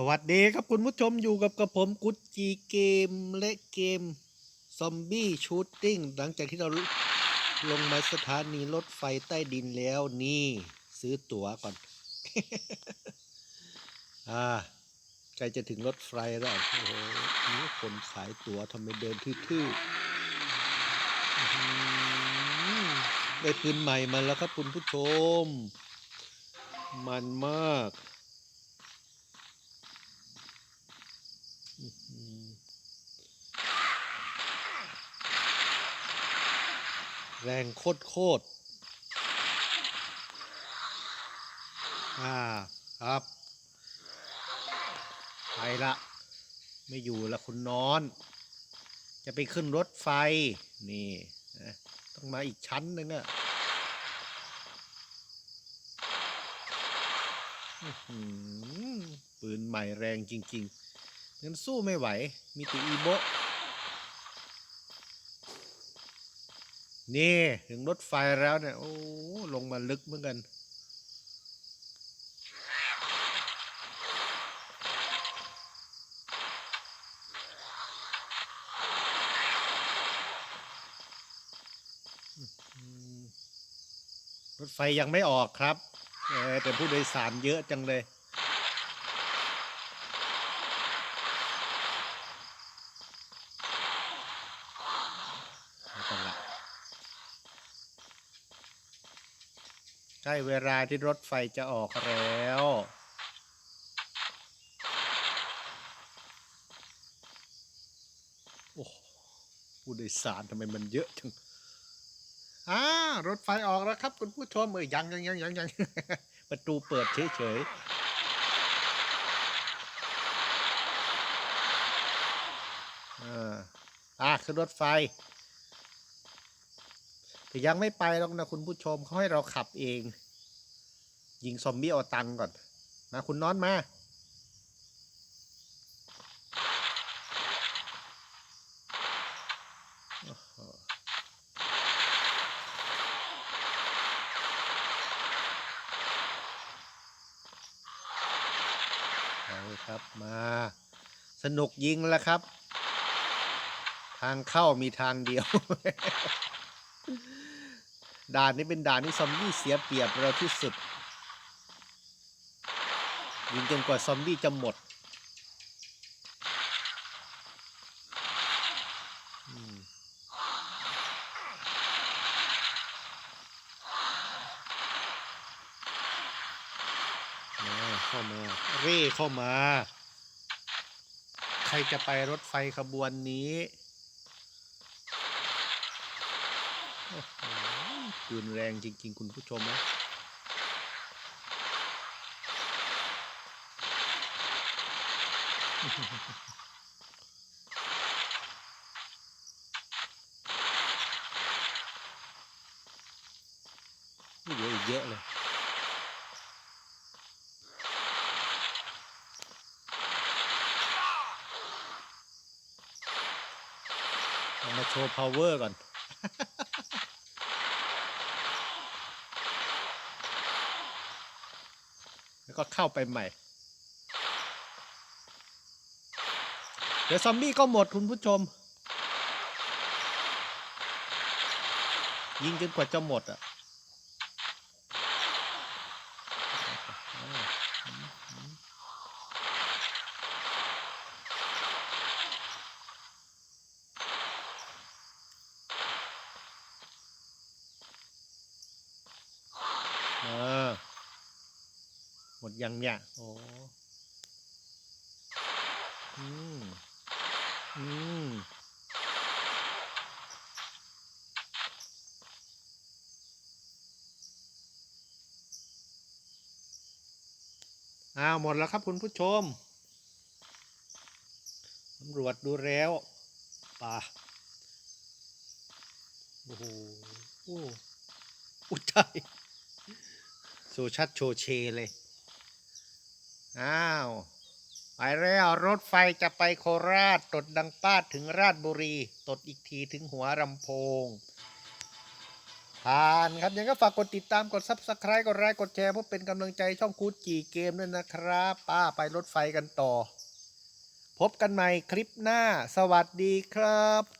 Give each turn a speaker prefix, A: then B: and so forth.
A: สวัสดีครับคุณผู้ชมอยู่กับกระผมกุดจีเกมและเกมซอมบี้ชูตติ้งหลังจากที่เราลงมาสถานีรถไฟใต้ดินแล้วนี่ ซื้อตั๋วก่อน อ่าใกล้จะถึงรถไฟแล้วโอ้โหนี่คนขายตั๋วทำไมเดินทื่อๆได้ปืนใหม่มาแล้วครับคุณผู้ชม มันมาก แรงโคตรโคตรอ่าครับ ไปละไม่อยู่ละคุณนอน จะไปขึ้นรถไฟ นี่นะต้องมาอีกชั้นหนึ่งอะปืนใหม่แรงจริงๆงั้นสู้ไม่ไหว มีติอีโบะ นี่ถึงรถไฟแล้วเนี่ย โอ้ลงมาลึกเหมือนกัน รถไฟยังไม่ออกครับ แต่ผู้โดยสารเยอะจังเลย ไม่ต้องละใก ล้เวลาที่รถไฟจะออกแล้ว โอ้ผู้โดยสารทำไมมันเยอะจังอ่ารถไฟออกแล้วครับ คุณผู้ชมเออยังยังยังยังยังประตูเปิดเฉยๆอ่าอะขึ้นรถไฟ แต่ยังไม่ไปหรอกนะคุณผู้ชมเขาให้เราขับเอง ยิงซอมบี้เอาตังก่อนมาคุณนอนมาเอาครับมาสนุกยิงแล้วครับ ทางเข้ามีทางเดียว ด่านนี้เป็นด่านที่ซอมบี้เสียเปรียบเราที่สุด ยิงจนกว่าซอมบี้จะหมดมาเข้ามาเร่เข้ามา ใครจะไปรถไฟขบวนนี้ คืนแรงจริง ๆ คุณผู้ชมนะนี่เหลืออีกเยอะเลยมาโชว์ power ก่อน แล้ว ก็เข้าไปใหม่ เดี๋ยวซอมบี้ก็หมดคุณผู้ชม ยิงจนกว่าจะหมดอะเออ หมดยังเนี่ยโอ้อืมอืมอ้าวหมดแล้วครับคุณผู้ชมตำรวจดูแล้วป่าโอ้โหโอ้อุยตายโซชัดโชเชเลย อ้าว ไปแล้วรถไฟจะไปโคราช ตดดังป้าถึงราชบุรี ตดอีกทีถึงหัวลำโพงผ่านครับ ยังก็ฝากกดติดตามกด subscribe กดไลค์กดแชร์เพื่อเป็นกำลังใจช่องคูดจีเกมด้วยนะครับ ป้าไปรถไฟกันต่อ พบกันใหม่คลิปหน้า สวัสดีครับ